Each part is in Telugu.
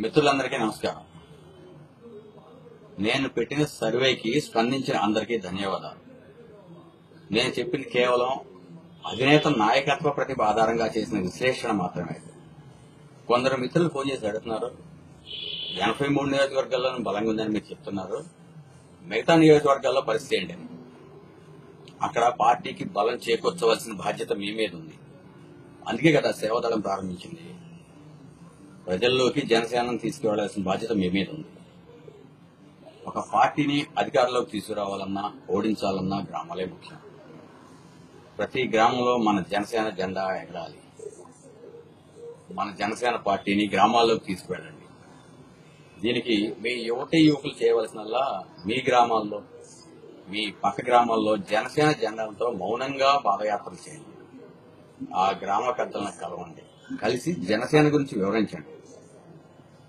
మిత్రులందరికీ నమస్కారం. నేను పెట్టిన సర్వేకి స్పందించిన అందరికీ ధన్యవాదాలు. నేను చెప్పింది కేవలం అధినేత నాయకత్వ ప్రతిభ ఆధారంగా చేసిన విశ్లేషణ మాత్రమే. కొందరు మిత్రులు ఫోన్ చేసి అడుగుతున్నారు ఎనభై మూడు నియోజకవర్గాల్లో బలంగా ఉందని మీరు చెప్తున్నారు మిగతా నియోజకవర్గాల్లో పరిస్థితి ఏంటి? అక్కడ పార్టీకి బలం చేకూర్చవలసిన బాధ్యత మీ మీద ఉంది. అందుకే కదా సేవాదళం ప్రారంభించింది. ప్రజల్లోకి జనసేనను తీసుకువెళ్ళాల్సిన బాధ్యత మీ మీద ఉంది. ఒక పార్టీని అధికారంలోకి తీసుకురావాలన్నా ఓడించాలన్నా గ్రామాలే ముఖ్యం. ప్రతి గ్రామంలో మన జనసేన జెండా ఎగరాలి. మన జనసేన పార్టీని గ్రామాల్లోకి తీసుకువెళ్ళండి. దీనికి మీ యువతి యువకులు చేయవలసినల్లా మీ గ్రామాల్లో మీ పక్క గ్రామాల్లో జనసేన జెండాలతో మౌనంగా పాదయాత్రలు చేయండి. ఆ గ్రామ పెద్దలను కలవండి కలిసి జనసేన గురించి వివరించండి.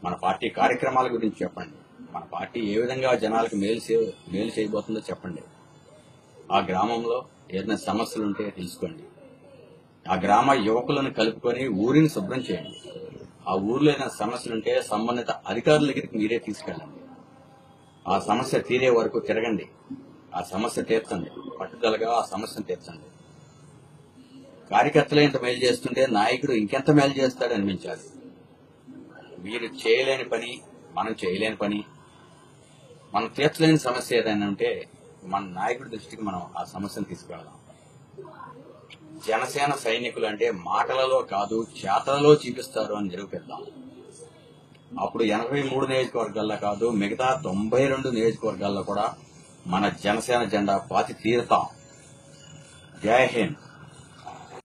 మన పార్టీ కార్యక్రమాల గురించి చెప్పండి. మన పార్టీ ఏ విధంగా జనాలకు మేలు మేలు చేయబోతుందో చెప్పండి. ఆ గ్రామంలో ఏదైనా సమస్యలు ఉంటే తెలుసుకోండి. ఆ గ్రామ యువకులను కలుపుకొని ఊరిని శుభ్రం చేయండి. ఆ ఊర్లో ఏదైనా సమస్యలు ఉంటే సంబంధిత అధికారుల దగ్గరికి మీరే తీసుకెళ్ళండి. ఆ సమస్య తీరే వరకు తిరగండి. ఆ సమస్య తీర్చండి. పట్టుదలగా ఆ సమస్యను తీర్చండి. కార్యకర్తలు ఇంత మేలు చేస్తుంటే నాయకుడు ఇంకెంత మేలు చేస్తాడు అనిపించాలి. మీరు చేయలేని పని మనం చేయలేని పని మనం తీర్చలేని సమస్య ఏదైనా ఉంటే మన నాయకుడి దృష్టికి మనం ఆ సమస్యను తీసుకెళ్దాం. జనసేన సైనికులు అంటే మాటలలో కాదు చేతలలో చూపిస్తారు అని నిరూపిద్దాం. అప్పుడు ఎనభై మూడు నియోజకవర్గాల్లో కాదు మిగతా తొంభై రెండు నియోజకవర్గాల్లో కూడా మన జనసేన జెండా పాతి తీరుతాం. జై హింద్.